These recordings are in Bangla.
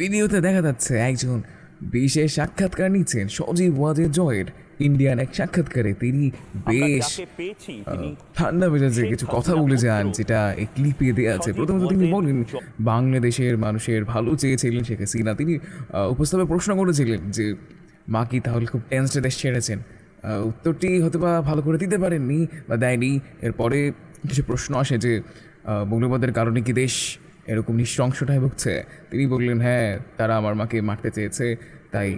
ভিডিওতে দেখা যাচ্ছে একজন বিশেষ সাক্ষাৎকার নিচ্ছেন সজীব ওয়াজের জয়ের। ইন্ডিয়ান এক সাক্ষাৎকারে তিনি বেশ ঠান্ডা মেজাজে কিছু কথা বলে যান যেটা এই ক্লিপে দেওয়া আছে। প্রথমত তিনি বলেন বাংলাদেশের মানুষের ভালো চেয়েছিলেন শেখ হাসিনা। তিনি উপস্থাপে প্রশ্ন করেছিলেন যে মা কি তাহলে খুব টেন্সড দেশ ছেড়েছেন? উত্তরটি হয়তো বা ভালো করে দিতে পারেননি বা দেয়নি। এরপরে কিছু প্রশ্ন আসে যে মৌলবাদের কারণে কি দেশ এরকম নৃশংসটায় ভুগছে। তিনি বললেন হ্যাঁ তারা আমার মাকে মারতে চেয়েছে, তাই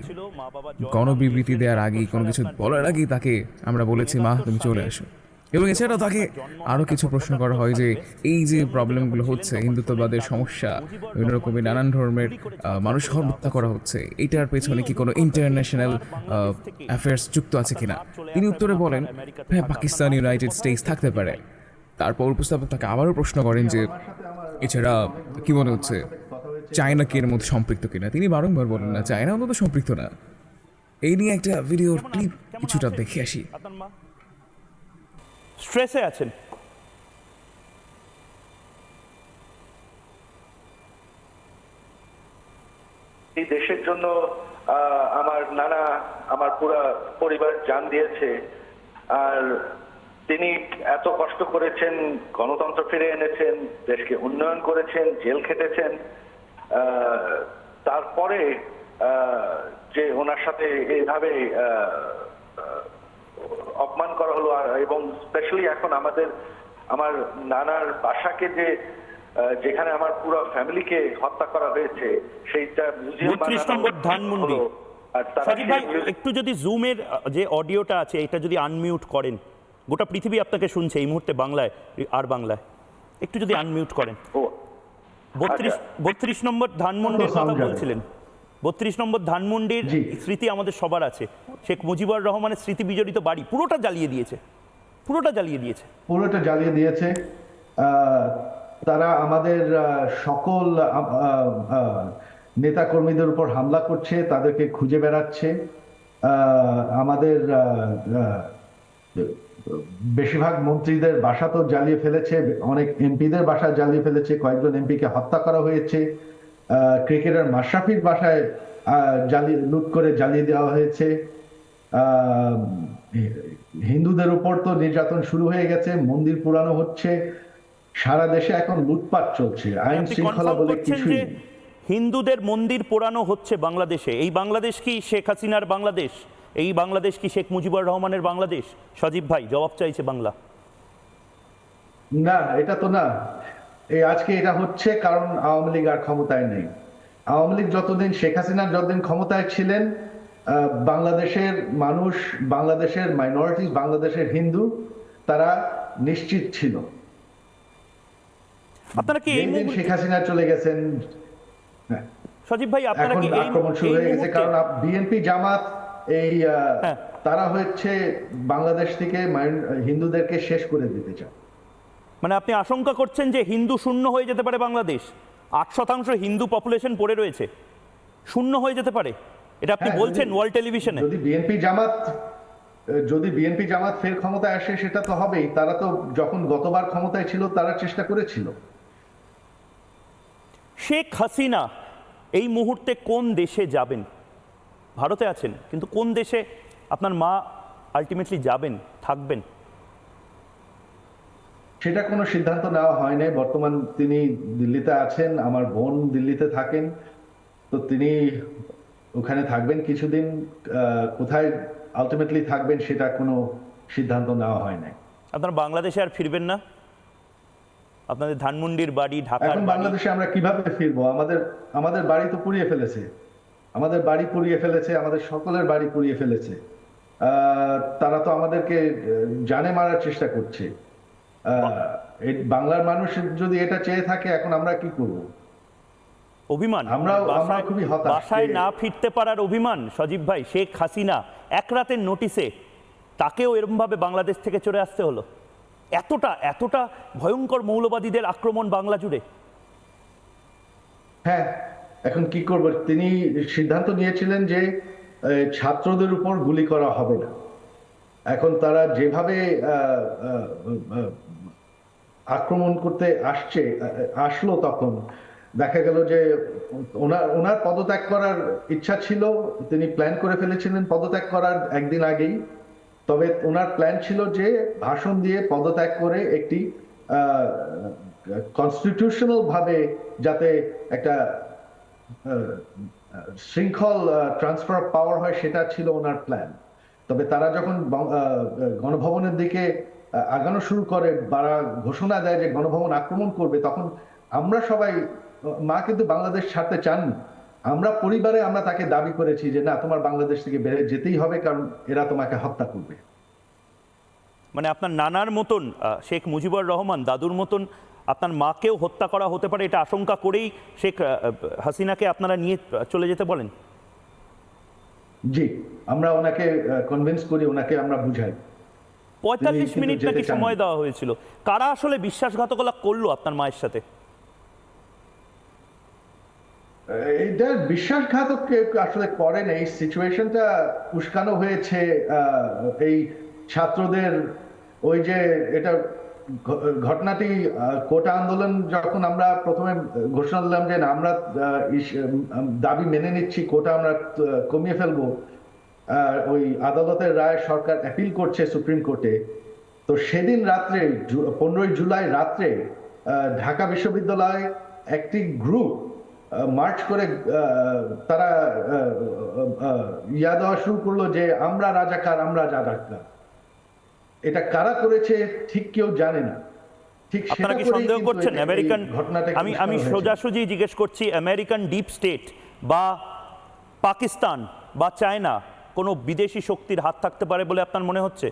গণবিবৃতি দেওয়ার আগেই কোনো কিছু বলার আগেই তাকে আমরা বলেছি, মা, তুমি চলে আসো। এবং এছাড়াও তাকে আরও কিছু প্রশ্ন করা হয় যে, এই যে প্রবলেমগুলো হচ্ছে, হিন্দুত্ববাদের সমস্যা, বিভিন্ন রকমের নানান ধর্মের মানুষ হত্যা করা হচ্ছে, এটার পেছনে কি কোনো ইন্টারন্যাশনাল অ্যাফেয়ার্স যুক্ত আছে কিনা? তিনি উত্তরে বলেন হ্যাঁ পাকিস্তান, ইউনাইটেড স্টেটস থাকতে পারে। তারপর উপস্থাপক তাকে আবারও প্রশ্ন করেন যে এছাড়া কি মনে হচ্ছে চায়না কি এর মধ্যে সম্পৃক্ত কিনা? তিনি বারংবার বলেন না চায়না অন্তত সম্পৃক্ত না। এই নিয়ে একটা ভিডিওর ক্লিপ কিছুটা দেখে আসি। স্ট্রেসে আছেন। এই দেশের জন্য আহ, আমার নানা আমার পুরা পরিবার জান দিয়েছে। আর তিনি এত কষ্ট করেছেন গণতন্ত্র ফিরে এনেছেন দেশকে উন্নয়ন করেছেন জেল খেটেছেন তারপরে যে ওনার সাথে এইভাবে অপমান করা হলো এবং স্পেশালি এখন আমাদের আমার নানার বাসাকে যে যেখানে আমার পুরো ফ্যামিলিকে হত্যা করা হয়েছে সেইটা মিউজিয়াম 32 নম্বর ধানমন্ডি। আর তারা সজীব ভাই সেই মিউজিয়াম- একটু যদি জুমের যে অডিওটা আছে এটা যদি আনমিউট করেন গোটা পৃথিবী আপনাকে শুনছে এই মুহূর্তে বাংলায় আর বাংলায়। একটু যদি আনমিউট করেন। ও, বত্রিশ আচ্ছা। বত্রিশ নম্বর ধানমন্ডির কথা বলছিলেন। বত্রিশ নম্বর ধানমন্ডির। স্মৃতি আমাদের সবার আছে। শেখ মুজিবুর রহমানের স্মৃতি বিজড়িত বাড়ি পুরোটা জ্বালিয়ে দিয়েছে। পুরোটা জ্বালিয়ে দিয়েছে। পুরোটা জ্বালিয়ে দিয়েছে। তারা আমাদের সকল নেতা কর্মীদের উপর হামলা করছে তাদেরকে খুঁজে বেড়াচ্ছে। আমাদের বেশিরভাগ মন্ত্রীদের বাসা তো জ্বালিয়ে ফেলেছে অনেক এমপিদের বাসা জ্বালিয়ে ফেলেছে কয়েকজন এমপিকে হত্যা করা হয়েছে ক্রিকেটার মাশরাফির বাসায় জ্বালিয়ে লুট করে জ্বালিয়ে দেওয়া হয়েছে। হিন্দুদের উপর তো নির্যাতন শুরু হয়ে গেছে মন্দির পুরানো হচ্ছে সারা দেশে এখন লুটপাট চলছে আইন শৃঙ্খলা বলে কিছুই হিন্দুদের মন্দির পোড়ানো হচ্ছে বাংলাদেশে? এই বাংলাদেশ কি শেখ হাসিনার বাংলাদেশ? এই বাংলাদেশ কি শেখ মুজিবুর রহমানের বাংলাদেশ? সজীব ভাই জবাব চাইছে বাংলা। না এটা তো না। এই আজকে এটা হচ্ছে কারণ আওয়ামী লীগ আর ক্ষমতায় নেই। আওয়ামী লীগ যতদিন শেখ হাসিনা যতদিন ক্ষমতায় ছিলেন বাংলাদেশের মানুষ বাংলাদেশের মাইনরিটি বাংলাদেশের হিন্দু তারা নিশ্চিত ছিল। আপনারা কি এই মুহূর্তে- শেখ হাসিনা চলে গেছেন হ্যাঁ, সজীব ভাই আপনারা কি এই আক্রমণ শুরু হয়ে গেছে মুহূর্তে- কারণ বিএনপি জামাত এই হ্যাঁ। তারা হচ্ছে বাংলাদেশ থেকে হিন্দুদেরকে শেষ করে দিতে চায়। মানে আপনি আশঙ্কা করছেন যে হিন্দু শূন্য হয়ে যেতে পারে বাংলাদেশ? আট শতাংশ হিন্দু পপুলেশন পড়ে রয়েছে। শূন্য হয়ে যেতে পারে। এটা আপনি হ্যাঁ, বলছেন ওয়ার্ল্ড টেলিভিশনে যদি বিএনপি জামাত যদি বিএনপি জামাত ফের ক্ষমতায় আসে সেটা তো হবেই। তারা তো যখন গতবার ক্ষমতায় ছিল তারা চেষ্টা করেছিল। শেখ হাসিনা এই মুহূর্তে কোন দেশে যাবেন? ভারতে আছেন কিন্তু কোন দেশে আপনার মা আলটিমেটলি যাবেন থাকবেন? সেটা কোনো সিদ্ধান্ত নেওয়া হয় নাই। বর্তমান তিনি দিল্লিতে আছেন আমার বোন দিল্লিতে থাকেন। তো তিনি ওখানে থাকবেন কিছুদিন কোথায় আলটিমেটলি থাকবেন সেটা কোনো সিদ্ধান্ত নেওয়া হয় নাই। আপনারা বাংলাদেশে আর ফিরবেন না? আপনাদের ধানমন্ডির বাড়ি ঢাকার এখন বাংলাদেশে আমরা কীভাবে ফিরবো? আমাদের আমাদের বাড়ি তো পুড়িয়ে ফেলেছে। আমাদের বাড়ি পুড়িয়ে ফেলেছে আমাদের সকলের বাড়ি পুড়িয়ে ফেলেছে। তারা তো আমাদেরকে জানে মারার চেষ্টা করছে। বাংলার মানুষ যদি এটা চেয়ে থাকে এখন আমরা কি করব? অভিমান। বাসায়- আমরাও খুবই হতাশ। বাসায় না ফিরতে পারার অভিমান সজীব ভাই শেখ হাসিনা এক রাতের নোটিসে তাকেও এরমভাবে বাংলাদেশ থেকে চলে আসতে হলো। এতটা এতটা ভয়ঙ্কর মৌলবাদীদের আক্রমণ বাংলা জুড়ে। হ্যাঁ এখন কি করব? তিনি সিদ্ধান্ত নিয়েছিলেন যে ছাত্রদের উপর গুলি করা হবে না। এখন তারা যেভাবে আক্রমণ করতে আসছে আসলো তখন, দেখা গেল যে, ওনার ওনার পদত্যাগ করার ইচ্ছা ছিল, তিনি প্ল্যান করে ফেলেছিলেন পদত্যাগ করার একদিন আগেই। তবে ওনার প্ল্যান ছিল যে, ভাষণ দিয়ে পদত্যাগ করে একটি কনস্টিটিউশনাল ভাবে যাতে একটা শৃঙ্খল ট্রান্সফার অফ পাওয়ার হয় সেটা ছিল ওনার প্ল্যান তবে তারা যখন গণভবনের দিকে আগানো শুরু করে তারা ঘোষণা দেয় যে গণভবন আক্রমণ করবে, তখন আমরা সবাই, মা কিন্তু বাংলাদেশ ছাড়তে চাননি। আমরা পরিবারে আমরা তাকে দাবি করেছি যে, না, তোমার বাংলাদেশ থেকে বেড়ে যেতেই হবে, কারণ এরা তোমাকে হত্যা করবে। মানে আপনার নানার মতন শেখ মুজিবুর রহমান, দাদুর মতন আপনার মাকেও হত্যা করা হতে পারে এটা আশঙ্কা করেই শেখ হাসিনাকে আপনারা নিয়ে চলে যেতে বলেন। জি আমরা ওনাকে কনভিন্স করি ওনাকে আমরা বুঝাই। পঁয়তাল্লিশ মিনিট নাকি সময় দেওয়া হয়েছিল। কারা আসলে বিশ্বাসঘাতকতা করল আপনার মায়ের সাথে? এটা বিশ্বাসঘাতক কেউ আসলে করেন এই সিচুয়েশনটা উস্কানো হয়েছে এই ছাত্রদের ওই যে এটা ঘটনাটি কোটা আন্দোলন যখন আমরা প্রথমে ঘোষণা দিলাম যে আমরা দাবি মেনে নিচ্ছি, কোটা আমরা কমিয়ে ফেলব ওই আদালতের রায় সরকার অ্যাপিল করছে সুপ্রিম কোর্টে, তো সেদিন রাত্রে পনেরোই জুলাই রাত্রে ঢাকা বিশ্ববিদ্যালয় একটি গ্রুপ মার্চ করে তারা ইয়া দেওয়া শুরু করল যে, আমরা রাজাকার আমরা রাজাকার। এটা কারা করেছে ঠিক কেউ জানে না। আপনারা কি সন্দেহ করছেন? আমেরিকান আমি আমি সোজাসুজি জিজ্ঞেস করছি আমেরিকান ডিপ স্টেট বা পাকিস্তান বা চায়না কোনো বিদেশি শক্তির হাত থাকতে পারে বলে আপনার মনে হচ্ছে?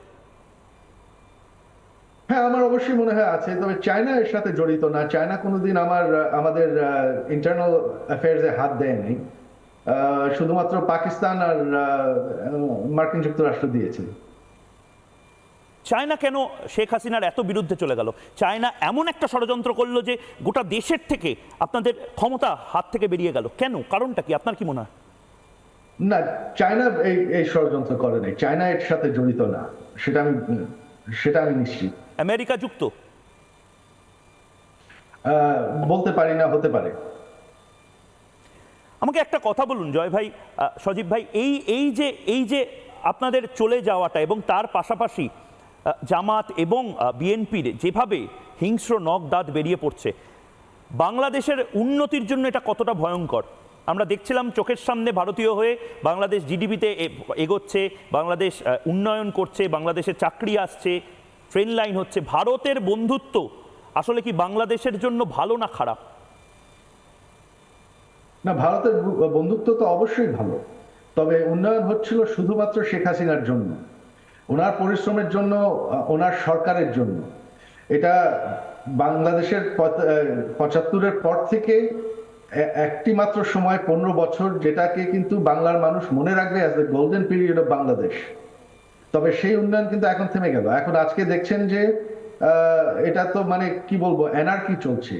হ্যাঁ আমার অবশ্যই মনে হয় আছে তবে চায়না এর সাথে জড়িত না। চায়না কোনোদিন আমার আমাদের ইন্টারনাল অ্যাফেয়ার্সে হাত দেয় নাই। আহ, শুধুমাত্র পাকিস্তান আর মার্কিন যুক্তরাষ্ট্র দিয়েছে। চায়না কেন শেখ হাসিনার এত বিরুদ্ধে চলে গেল? চায়না এমন একটা ষড়যন্ত্র করল যে গোটা দেশের থেকে আপনাদের ক্ষমতা হাত থেকে বেরিয়ে গেল। কেন? কারণটা কি? আপনার কি মনে হয়? না চায়না এই এই ষড়যন্ত্র করে নাই। চায়না এর সাথে জড়িত না। সেটা আমি সেটা আমি নিশ্চিত। আমেরিকা যুক্ত? বলতে পারি না হতে পারে। আমাকে একটা কথা বলুন জয় ভাই সজীব ভাই। এই এই যে এই যে আপনাদের চলে যাওয়াটা এবং তার পাশাপাশি জামাত এবং বিএনপির যেভাবে হিংস্র নখ দাঁত বেরিয়ে পড়ছে, বাংলাদেশের উন্নতির জন্য এটা কতটা ভয়ঙ্কর? আমরা দেখছিলাম চোখের সামনে ভারতীয় হয়ে বাংলাদেশ জিডিপিতে এগোচ্ছে, বাংলাদেশ উন্নয়ন করছে, বাংলাদেশে চাকরি আসছে ট্রেন লাইন হচ্ছে। ভারতের বন্ধুত্ব আসলে কি বাংলাদেশের জন্য ভালো না খারাপ? না, ভারতের বন্ধুত্ব তো অবশ্যই ভালো, তবে উন্নয়ন হচ্ছিল শুধুমাত্র শেখ হাসিনার জন্য। ওনার পরিশ্রমের জন্য ওনার সরকারের জন্য। এটা বাংলাদেশের পঁচাত্তরের পর থেকে একটি মাত্র সময়, পনেরো বছর, যেটাকে কিন্তু বাংলার মানুষ মনে রাখবে as the golden period of Bangladesh তবে সেই উন্নয়ন কিন্তু এখন থেমে গেল। এখন আজকে দেখছেন যে এটা তো মানে কি বলব এনার্কি চলছে।